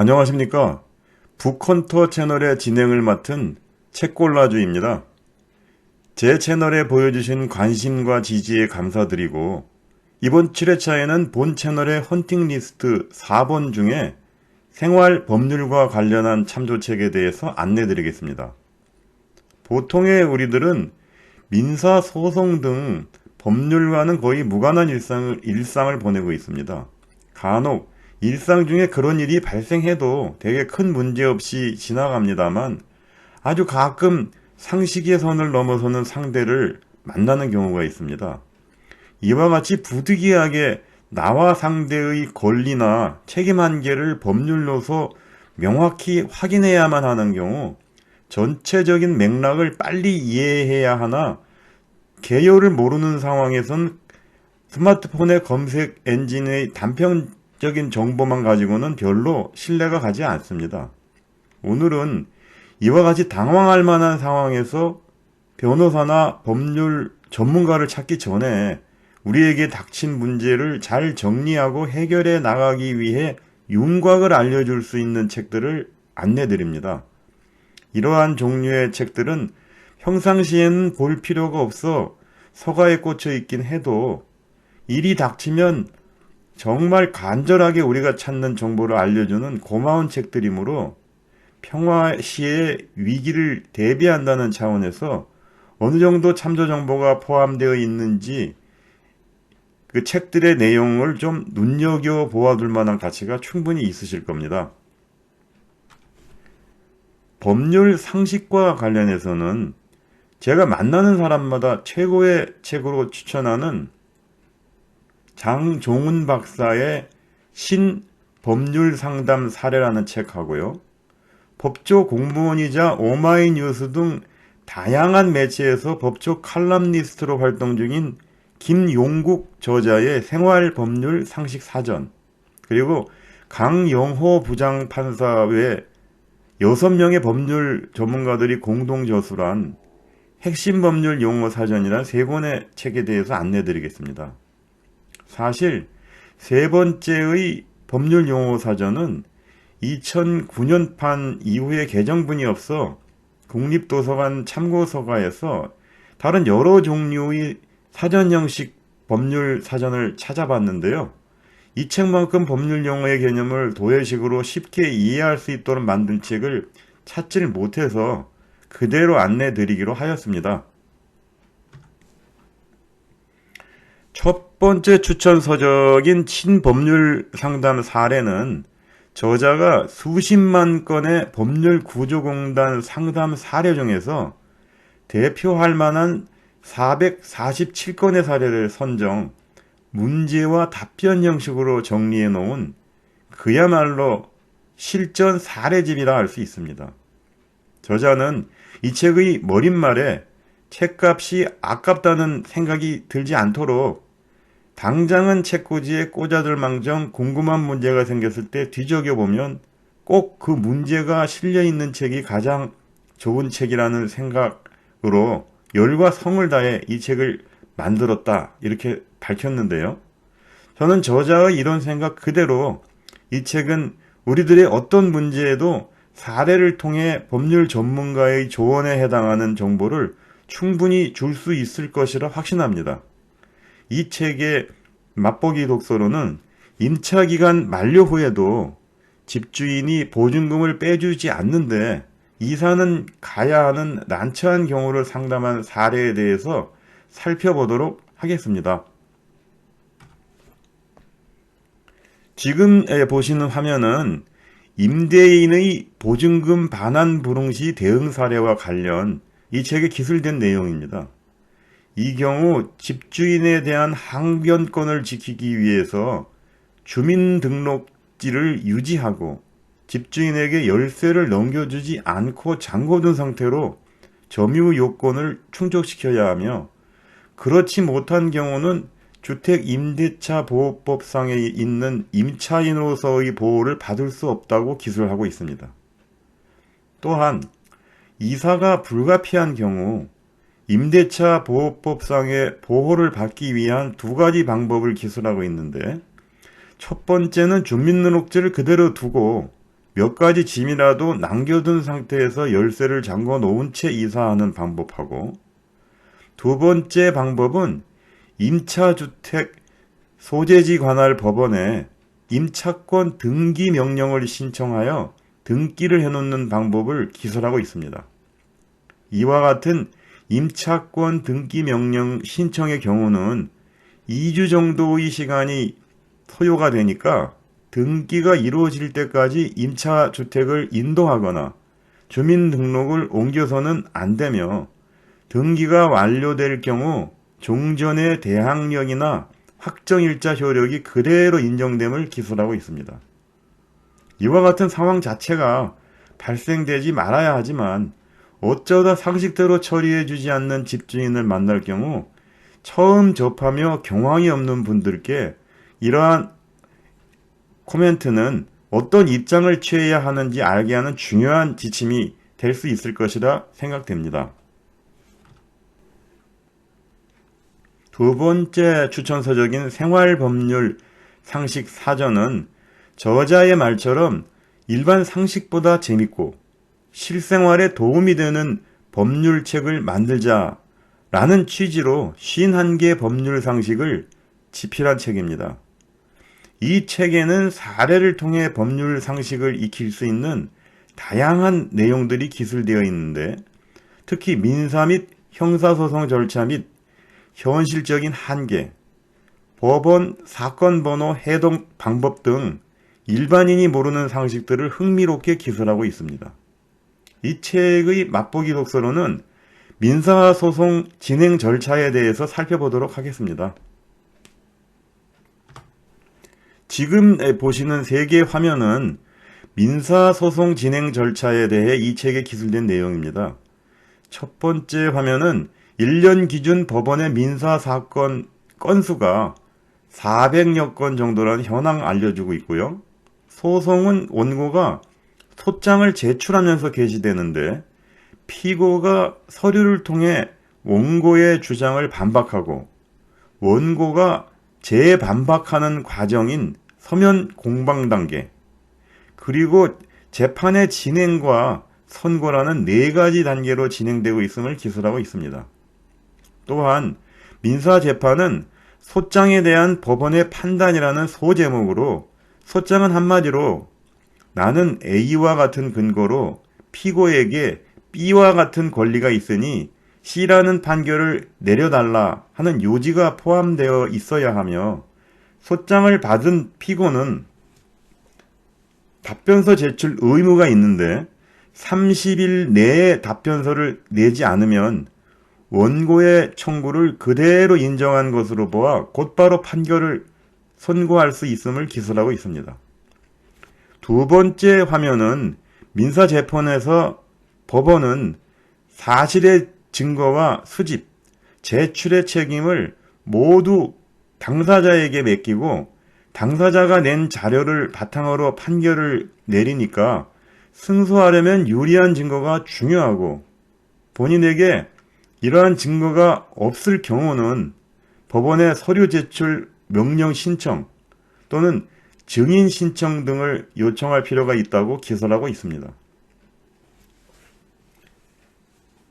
안녕하십니까. 북헌터 채널의 진행을 맡은 책골라주입니다. 제 채널에 보여주신 관심과 지지에 감사드리고 이번 7회차에는 본 채널의 헌팅 리스트 4번 중에 생활 법률과 관련한 참조책에 대해서 안내드리겠습니다. 보통의 우리들은 민사 소송 등 법률과는 거의 무관한 일상을, 일상을 보내고 있습니다. 간혹 일상 중에 그런 일이 발생해도 되게 큰 문제 없이 지나갑니다만 아주 가끔 상식의 선을 넘어서는 상대를 만나는 경우가 있습니다. 이와 같이 부득이하게 나와 상대의 권리나 책임 한계를 법률로서 명확히 확인해야만 하는 경우 전체적인 맥락을 빨리 이해해야 하나 개요를 모르는 상황에선 스마트폰의 검색 엔진의 단편 적인 정보만 가지고는 별로 신뢰가 가지 않습니다. 오늘은 이와 같이 당황할 만한 상황에서 변호사나 법률 전문가를 찾기 전에 우리에게 닥친 문제를 잘 정리하고 해결해 나가기 위해 윤곽을 알려줄 수 있는 책들을 안내드립니다. 이러한 종류의 책들은 평상시에는 볼 필요가 없어 서가에 꽂혀 있긴 해도 일이 닥치면 정말 간절하게 우리가 찾는 정보를 알려주는 고마운 책들이므로 평화 시의 위기를 대비한다는 차원에서 어느 정도 참조 정보가 포함되어 있는지 그 책들의 내용을 좀 눈여겨 보아둘 만한 가치가 충분히 있으실 겁니다. 법률 상식과 관련해서는 제가 만나는 사람마다 최고의 책으로 추천하는 장종훈 박사의 신 법률 상담 사례라는 책하고요. 법조 공무원이자 오마이뉴스 등 다양한 매체에서 법조 칼럼니스트로 활동 중인 김용국 저자의 생활 법률 상식 사전, 그리고 강영호 부장판사 외 6명의 법률 전문가들이 공동 저술한 핵심 법률 용어 사전이란 세 권의 책에 대해서 안내 드리겠습니다. 사실 세 번째의 법률 용어 사전은 2009년판 이후에 개정분이 없어 국립도서관 참고서가에서 다른 여러 종류의 사전 형식 법률 사전을 찾아봤는데요. 이 책만큼 법률 용어의 개념을 도해식으로 쉽게 이해할 수 있도록 만든 책을 찾지를 못해서 그대로 안내 드리기로 하였습니다. 첫 번째 추천 서적인 친법률 상담 사례는 저자가 수십만 건의 법률 구조공단 상담 사례 중에서 대표할 만한 447건의 사례를 선정, 문제와 답변 형식으로 정리해 놓은 그야말로 실전 사례집이라 할 수 있습니다. 저자는 이 책의 머릿말에 책값이 아깝다는 생각이 들지 않도록 당장은 책꽂이에 꽂아둘 망정 궁금한 문제가 생겼을 때 뒤적여 보면 꼭 그 문제가 실려 있는 책이 가장 좋은 책이라는 생각으로 열과 성을 다해 이 책을 만들었다 이렇게 밝혔는데요. 저는 저자의 이런 생각 그대로 이 책은 우리들의 어떤 문제에도 사례를 통해 법률 전문가의 조언에 해당하는 정보를 충분히 줄 수 있을 것이라 확신합니다. 이 책의 맛보기 독서로는 임차 기간 만료 후에도 집주인이 보증금을 빼주지 않는데 이사는 가야 하는 난처한 경우를 상담한 사례에 대해서 살펴보도록 하겠습니다. 지금 보시는 화면은 임대인의 보증금 반환 불응 시 대응 사례와 관련 이 책에 기술된 내용입니다. 이 경우 집주인에 대한 항변권을 지키기 위해서 주민등록지를 유지하고 집주인에게 열쇠를 넘겨주지 않고 잠궈둔 상태로 점유 요건을 충족시켜야 하며 그렇지 못한 경우는 주택 임대차 보호법상에 있는 임차인으로서의 보호를 받을 수 없다고 기술하고 있습니다. 또한 이사가 불가피한 경우 임대차 보호법상의 보호를 받기 위한 두 가지 방법을 기술하고 있는데 첫 번째는 주민등록지를 그대로 두고 몇 가지 짐이라도 남겨둔 상태에서 열쇠를 잠궈 놓은 채 이사하는 방법하고 두 번째 방법은 임차주택 소재지 관할 법원에 임차권 등기 명령을 신청하여 등기를 해놓는 방법을 기술하고 있습니다. 이와 같은 임차권 등기 명령 신청의 경우는 2주 정도의 시간이 소요가 되니까 등기가 이루어질 때까지 임차 주택을 인도하거나 주민등록을 옮겨서는 안 되며 등기가 완료될 경우 종전의 대항력이나 확정일자 효력이 그대로 인정됨을 기술하고 있습니다. 이와 같은 상황 자체가 발생되지 말아야 하지만 어쩌다 상식대로 처리해주지 않는 집주인을 만날 경우 처음 접하며 경황이 없는 분들께 이러한 코멘트는 어떤 입장을 취해야 하는지 알게 하는 중요한 지침이 될 수 있을 것이라 생각됩니다. 두 번째 추천서적인 생활법률 상식 사전은 저자의 말처럼 일반 상식보다 재밌고 실생활에 도움이 되는 법률책을 만들자라는 취지로 51개 법률 상식을 집필한 책입니다. 이 책에는 사례를 통해 법률 상식을 익힐 수 있는 다양한 내용들이 기술되어 있는데 특히 민사 및 형사소송 절차 및 현실적인 한계, 법원 사건 번호 해동 방법 등 일반인이 모르는 상식들을 흥미롭게 기술하고 있습니다. 이 책의 맛보기 독서로는 민사소송 진행 절차에 대해서 살펴보도록 하겠습니다. 지금 보시는 세 개의 화면은 민사소송 진행 절차에 대해 이 책에 기술된 내용입니다. 첫 번째 화면은 1년 기준 법원의 민사사건 건수가 400여 건 정도라는 현황 알려주고 있고요. 소송은 원고가 소장을 제출하면서 게시되는데 피고가 서류를 통해 원고의 주장을 반박하고 원고가 재반박하는 과정인 서면 공방 단계 그리고 재판의 진행과 선고라는 네 가지 단계로 진행되고 있음을 기술하고 있습니다. 또한 민사 재판은 소장에 대한 법원의 판단이라는 소제목으로 소장은 한마디로 나는 A와 같은 근거로 피고에게 B와 같은 권리가 있으니 C라는 판결을 내려달라 하는 요지가 포함되어 있어야 하며 소장을 받은 피고는 답변서 제출 의무가 있는데 30일 내에 답변서를 내지 않으면 원고의 청구를 그대로 인정한 것으로 보아 곧바로 판결을 선고할 수 있음을 기술하고 있습니다. 두 번째 화면은 민사재판에서 법원은 사실의 증거와 수집, 제출의 책임을 모두 당사자에게 맡기고 당사자가 낸 자료를 바탕으로 판결을 내리니까 승소하려면 유리한 증거가 중요하고 본인에게 이러한 증거가 없을 경우는 법원에 서류 제출 명령 신청 또는 증인 신청 등을 요청할 필요가 있다고 기술하고 있습니다.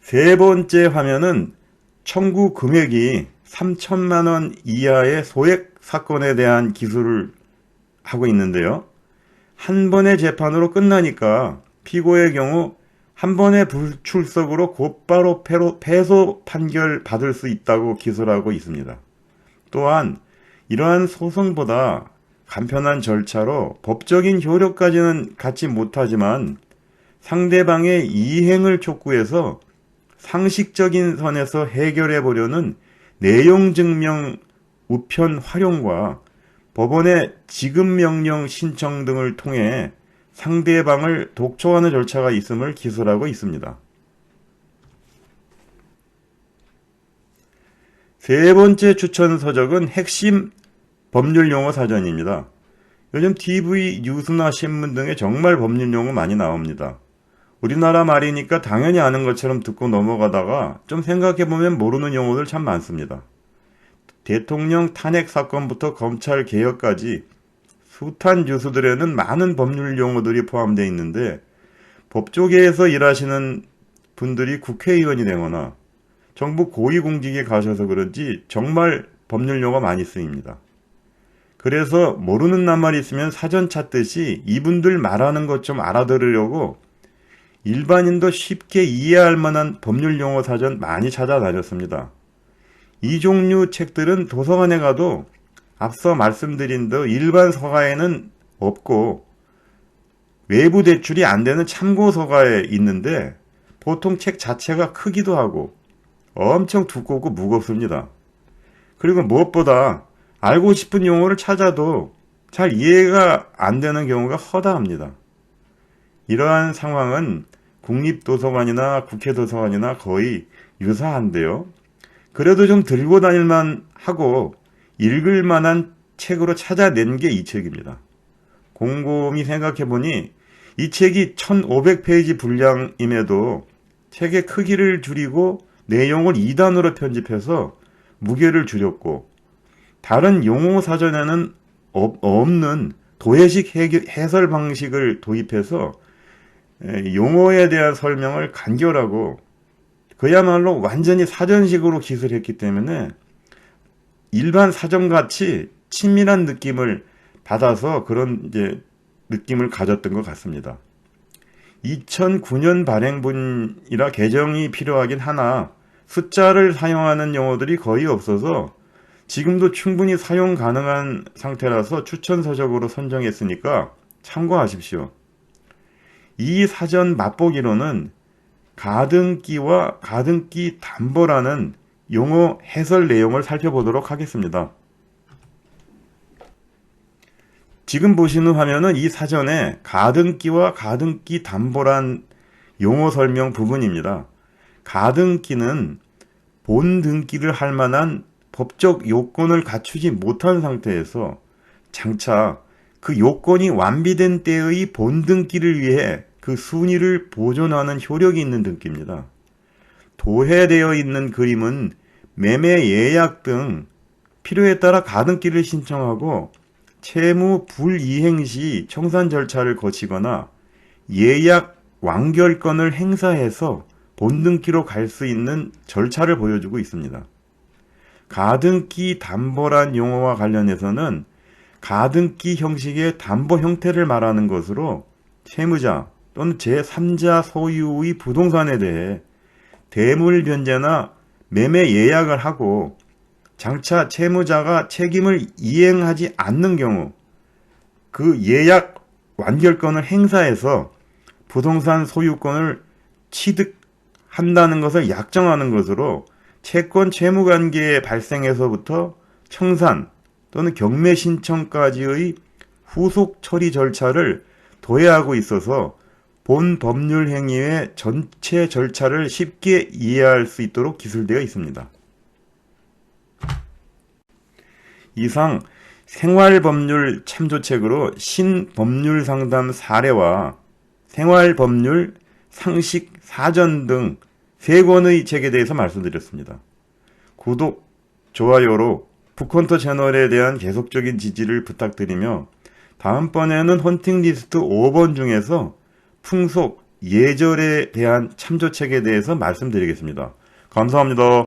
세 번째 화면은 청구 금액이 3천만 원 이하의 소액 사건에 대한 기술을 하고 있는데요. 한 번의 재판으로 끝나니까 피고의 경우 한 번의 불출석으로 곧바로 패소 판결 받을 수 있다고 기술하고 있습니다. 또한 이러한 소송보다 간편한 절차로 법적인 효력까지는 갖지 못하지만 상대방의 이행을 촉구해서 상식적인 선에서 해결해 보려는 내용 증명 우편 활용과 법원의 지급 명령 신청 등을 통해 상대방을 독촉하는 절차가 있음을 기술하고 있습니다. 세 번째 추천 서적은 핵심 법률 용어 사전입니다. 요즘 TV, 뉴스나 신문 등에 정말 법률 용어 많이 나옵니다. 우리나라 말이니까 당연히 아는 것처럼 듣고 넘어가다가 좀 생각해보면 모르는 용어들 참 많습니다. 대통령 탄핵 사건부터 검찰 개혁까지 숱한 유수들에는 많은 법률 용어들이 포함되어 있는데 법조계에서 일하시는 분들이 국회의원이 되거나 정부 고위공직에 가셔서 그런지 정말 법률 용어 많이 쓰입니다. 그래서 모르는 낱말이 있으면 사전 찾듯이 이분들 말하는 것 좀 알아들으려고 일반인도 쉽게 이해할 만한 법률 용어 사전 많이 찾아다녔습니다. 이 종류 책들은 도서관에 가도 앞서 말씀드린 듯 일반 서가에는 없고 외부 대출이 안 되는 참고 서가에 있는데 보통 책 자체가 크기도 하고 엄청 두껍고 무겁습니다. 그리고 무엇보다 알고 싶은 용어를 찾아도 잘 이해가 안 되는 경우가 허다합니다. 이러한 상황은 국립도서관이나 국회도서관이나 거의 유사한데요. 그래도 좀 들고 다닐만 하고 읽을 만한 책으로 찾아낸 게 이 책입니다. 곰곰이 생각해보니 이 책이 1500페이지 분량임에도 책의 크기를 줄이고 내용을 2단으로 편집해서 무게를 줄였고 다른 용어 사전에는 없- 없는 도해식 해설 방식을 도입해서 에, 용어에 대한 설명을 간결하고 그야말로 완전히 사전식으로 기술했기 때문에 일반 사전같이 친밀한 느낌을 받아서 그런 이제 느낌을 가졌던 것 같습니다. 2009년 발행분이라 개정이 필요하긴 하나 숫자를 사용하는 용어들이 거의 없어서 지금도 충분히 사용 가능한 상태라서 추천서적으로 선정했으니까 참고하십시오. 이 사전 맛보기로는 가등기와 가등기 담보라는 용어 해설 내용을 살펴보도록 하겠습니다. 지금 보시는 화면은 이 사전에 가등기와 가등기 담보란 용어 설명 부분입니다. 가등기는 본 등기를 할 만한 법적 요건을 갖추지 못한 상태에서 장차 그 요건이 완비된 때의 본등기를 위해 그 순위를 보존하는 효력이 있는 등기입니다. 도해되어 있는 그림은 매매 예약 등 필요에 따라 가등기를 신청하고 채무 불이행 시 청산 절차를 거치거나 예약 완결권을 행사해서 본등기로 갈 수 있는 절차를 보여주고 있습니다. 가등기 담보란 용어와 관련해서는 가등기 형식의 담보 형태를 말하는 것으로 채무자 또는 제3자 소유의 부동산에 대해 대물 변제나 매매 예약을 하고 장차 채무자가 책임을 이행하지 않는 경우 그 예약 완결권을 행사해서 부동산 소유권을 취득한다는 것을 약정하는 것으로 채권 채무 관계의 발생에서부터 청산 또는 경매 신청까지의 후속 처리 절차를 도외하고 있어서 본 법률 행위의 전체 절차를 쉽게 이해할 수 있도록 기술되어 있습니다. 이상 생활법률 참조책으로 신법률 상담 사례와 생활법률 상식 사전 등 세 권의 책에 대해서 말씀드렸습니다. 구독, 좋아요로 북헌터 채널에 대한 계속적인 지지를 부탁드리며 다음번에는 헌팅 리스트 5번 중에서 풍속, 예절에 대한 참조책에 대해서 말씀드리겠습니다. 감사합니다.